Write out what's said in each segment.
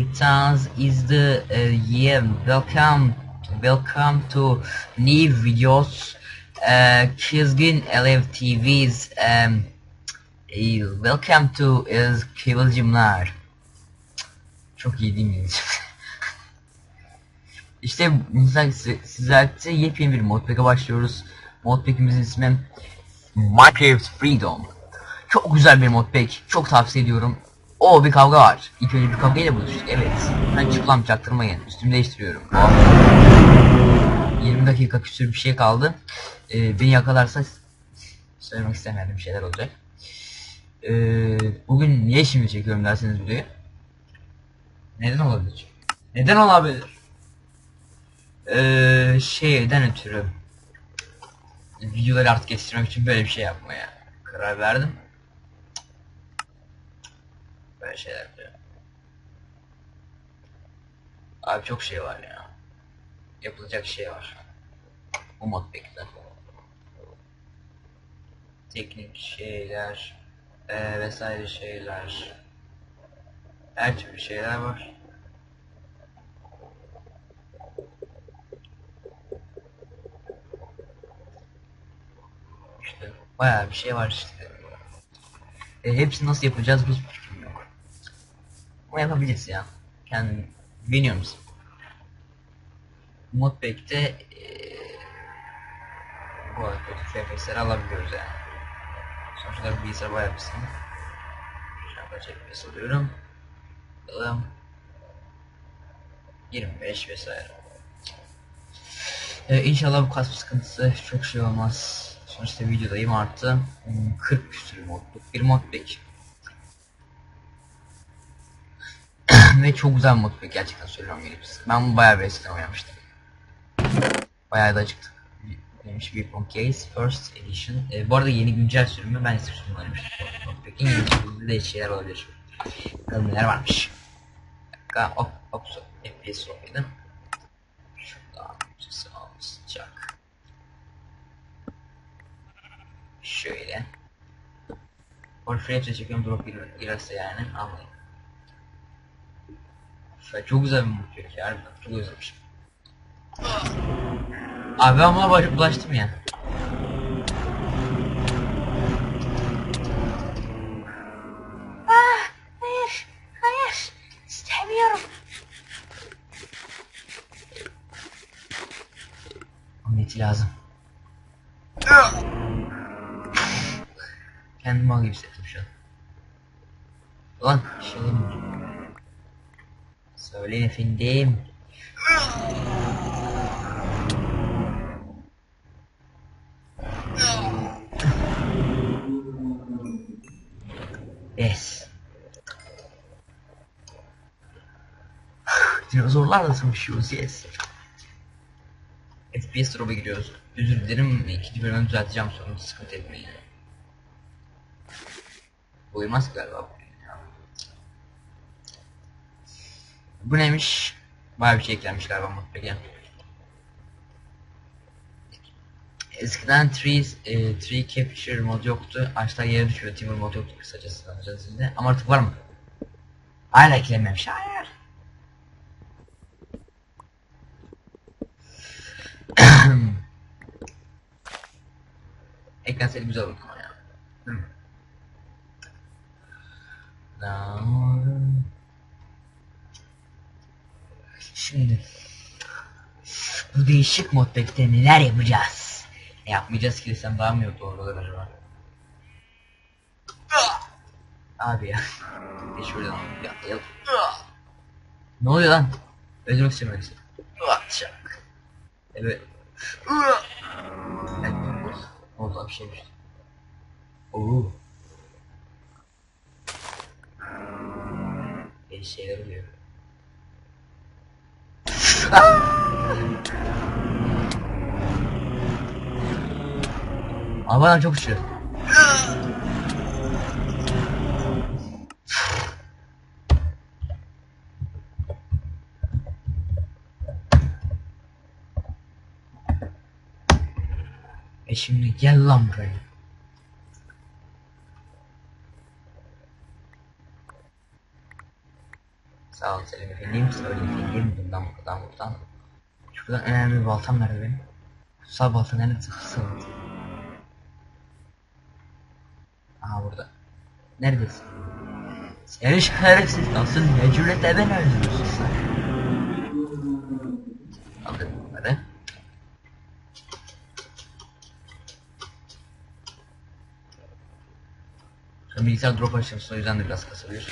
returns is the uh, year welcome welcome to new videos uh, Kizgin Alev TV's um, eh, welcome to is Kıvılcımlar çok iyi değil mi? işte sizler- sizlerle yepyeni bir modpack'e başlıyoruz. Modpack'imizin ismi Minecraft Freedom. Çok güzel bir modpack. Çok tavsiye ediyorum. O bir kavga var. İlk önce bir kavgayla buluştuk. Evet. Ben çıplam çaktırmayın. Üstümü değiştiriyorum. Hop. 20 dakika küsür bir şey kaldı. Ee, beni yakalarsa söylemek istemedim şeyler olacak. Ee, bugün niye şimdi çekiyorum derseniz videoyu. Neden olabilir? Neden olabilir? Ee, şeyden ötürü videoları artık yetiştirmek için böyle bir şey yapmaya karar verdim. Böyle şeyler yapıyorum. Abi çok şey var ya. Yapılacak şey var. Bu modpack'te. Teknik şeyler eee, vesaire şeyler. Her türlü şeyler var. İşte bayağı bir şey var işte. E, hepsini nasıl yapacağız hiçbir Ama yapabiliriz ya. Kendim güveniyor musun? Modpack'te e, bu arada kötü FPS'leri alabiliyoruz yani. Sonuçta bilgisayar bayağı bir sınıf. Kaç FPS alıyorum? Bakalım. 25 vesaire. Ee, inşallah bu kasma sıkıntısı çok şey olmaz. Sonuçta videodayım hmm, 40 küsür modluk bir modpack. Ve çok güzel modpack gerçekten söylüyorum gerekirse. Ben bunu bayağı bir eskiden oynamıştım. Bayağı da acıktım. Demiş Weapon Case First Edition. Ee, bu arada yeni güncel sürümü ben oynamıştım. Modpack'in yeni sürümünde de şeyler olabilir. Bakalım neler varmış. Bir dakika op, op, FPS olaydı. Şuradan sesi alacak. Şöyle. Warframe'e çekiyorum drop gir girerse yani anlayın. Şöyle çok güzel bir mutluluk ya harbiden çok özlemişim. Abi ben buna baş- bulaştım ya. Ah, hayır, hayır. İstemiyorum. Onun eti lazım. Kendimi gibi hissettim şu an. Ulan şey demiyorum. Söyleyin efendim. Yes. Dinozorlarla savaşıyoruz yes. FPS drop'a giriyoruz. Özür dilerim ikinci bölümü düzelteceğim sonra sıkıntı etmeyin. Uyumaz galiba bu oyun ya. Bu neymiş? Bayağı bir şey eklenmiş galiba mutlaka. Eskiden tree, e, tree capture mod yoktu. Ağaçlar yere düşüyor. Timber mod yoktu kısacası anlayacağınız Ama artık var mı? Hala eklenmemiş. Hayır. Eklenseydi güzel olurdu ama ya. Değil mi? Şimdi bu değişik modpack'te neler yapacağız? Ne yapmayacağız ki desem daha mı yok doğru olur acaba? Abi ya. Bir şuradan ya, ya. Ne oluyor lan? Öldürmek istiyorum öyleyse. Çak. Evet. Evet. Oldu bir şeymiş. Oo. Bir şeyler oluyor. Ama bana çok uçuyor. E şimdi gel lan buraya. Sağ ol Selim efendim. Söyle efendim. Bundan buradan buradan. Şuradan önemli bir baltam nerede benim? Kutsal balta nerede? Balta. Aha burada. Neredesin? Seni şerefsiz nasıl ne cüretle beni öldürüyorsun sen? Aldım bunları. Bilgisayar drop açmışsın o yüzden de biraz kasabilir.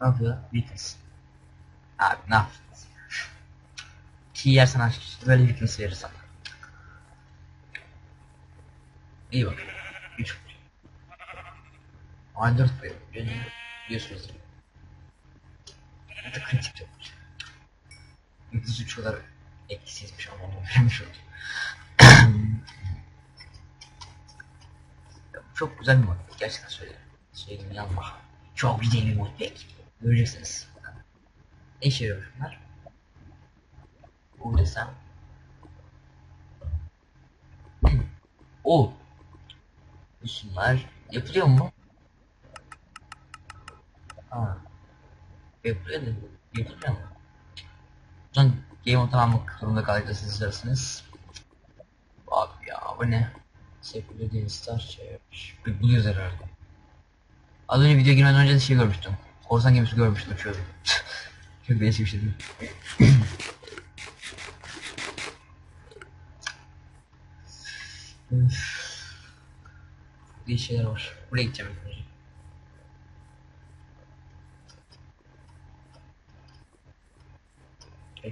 Ne yapıyor? Weakness. Abi ne yaptın? Ki yersen aç böyle weakness verir sana. İyi bak. 3 Ay 4 koyuyor. Biliyorsunuz. Hatta kritik yok. Weakness 3 kadar etkisizmiş ama onu vermiş oldum. Çok güzel bir mod. Gerçekten söylüyorum. Söyleyeyim yanma. Çok güzel bir mod pek. Göreceksiniz. Ne işe yarıyor bunlar? Bu desem. o. Şunlar yapılıyor mu? Ha. Yapılıyor da yapılıyor mu? Zaman game tamamlamak zorunda kalacağız sizlersiniz. Abi ya bu ne? Sekülü değil Star şey Bir buluyoruz herhalde. Az önce video girmeden önce de şey görmüştüm. Korsan gemisi görmüştüm uçuyordu. Çok değişik bir şey değil. Değişik şeyler var. Buraya gideceğim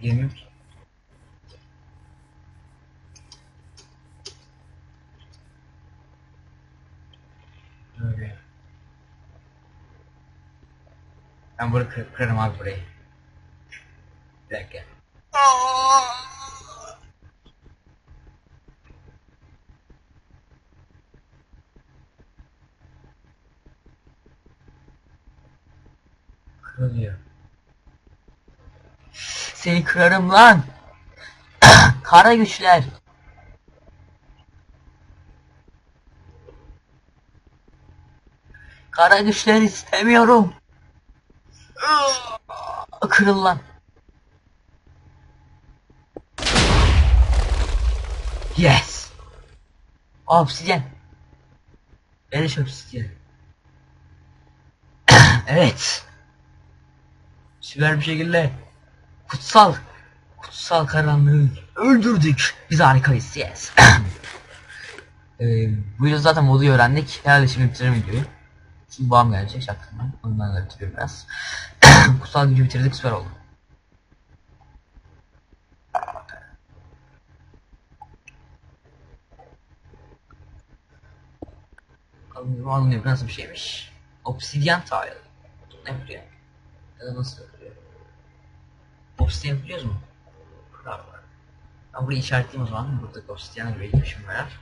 girmiyorum ki. Ben burayı kır, kırarım abi burayı. Bir dakika. Kırılıyor. Seni kırarım lan. Kara güçler. Kara güçler istemiyorum. Kırıl lan. Yes. Obsidyen. Beleş obsidyen. evet. Süper bir şekilde kutsal kutsal karanlığı öldürdük. Biz harikayız. Yes. ee, bu yüzden zaten modu öğrendik. Herhalde şimdi bitirelim videoyu. Şimdi babam gelecek şarkımdan. Ondan da bitiriyorum biraz. Kutsal gücü bitirdik süper oldu. Alınıyor. Nasıl bir şeymiş? Obsidian tile. Ne biliyor? Ya da nasıl yapılıyor? Obsidian biliyoruz mu? Var. Ben burayı işaretleyeyim o zaman. Buradaki obsidian'a göre gitmişim meğer.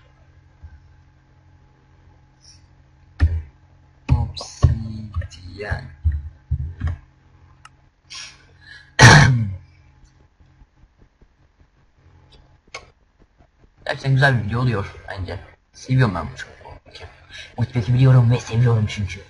Obsidian. Gerçekten güzel bir video oluyor bence. Seviyorum ben bu çok. Multiplayer biliyorum ve seviyorum çünkü.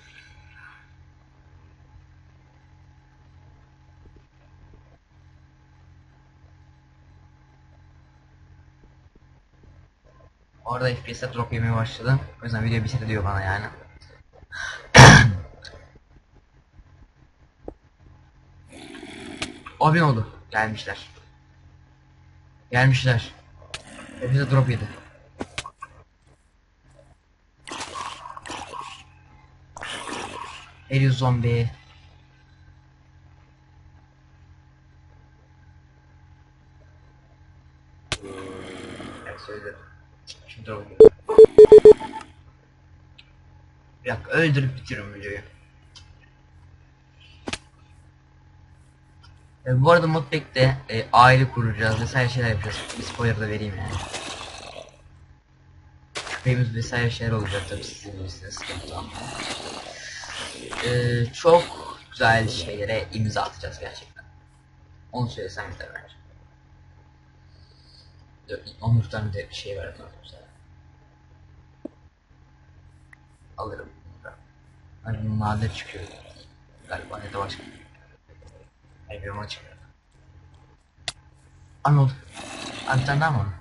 Orada FPS'e drop yemeye başladı. O yüzden video bitir diyor bana yani. Abi ne oldu? Gelmişler. Gelmişler. FPS'e drop yedi. Helios zombi. Şimdi. Bir dakika öldürüp bitiriyorum videoyu. E, bu arada Modpack'te e, aile kuracağız vesaire şeyler yapacağız. Bir spoiler da vereyim yani. Köpeğimiz vesaire şeyler olacak tabii sizin bilirsiniz. sıkıntı. E, çok güzel şeylere imza atacağız gerçekten. Onu söylesem de bence. Dur, Onur'dan da bir şey verdim. Alırım. Hani nadir çıkıyor. Galiba ya da başka. Abi bir tane daha mı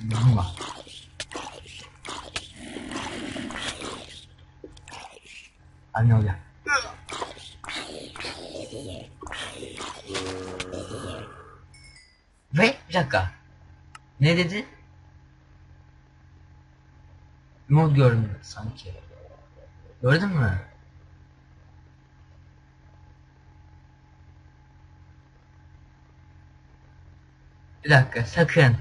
bilgin var. Arnold ya. Ve bir dakika. Ne dedi? Mod gördüm sanki. Gördün mü? Bir dakika sakın.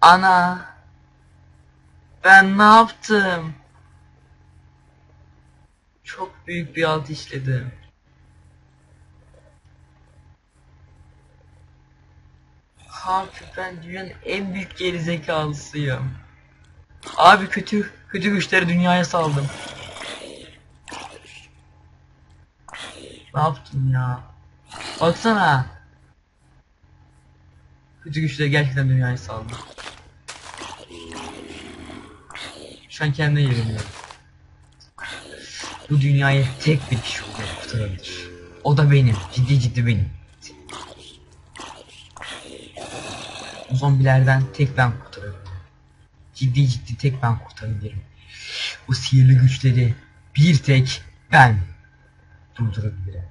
Ana. Ben ne yaptım? Çok büyük bir alt işledim. Abi ben dünyanın en büyük gerizekalısıyım. Abi kötü kötü güçleri dünyaya saldım. Ne yaptım ya? Baksana. Kötü güçleri gerçekten dünyaya saldım. Şu an kendine yerimiyorum. Bu dünyayı tek bir kişi kurtarabilir. O da benim. Ciddi ciddi benim. Zombilerden tek ben kurtarabilirim. Ciddi ciddi tek ben kurtarabilirim. Bu sihirli güçleri bir tek ben durdurabilirim.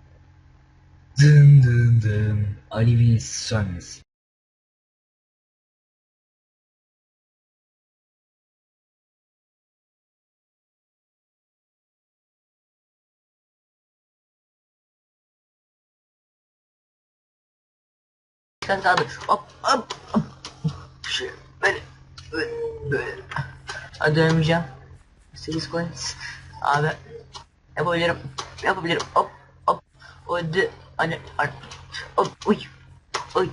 Dın dın dın. Alevin sönmesi. Sen abi hop hop hop. Şu böyle böyle böyle. Hadi dönmeyeceğim. 8 coins. Abi yapabilirim. Yapabilirim. Hop hop. Hadi. Hani. Hop uy. Uy.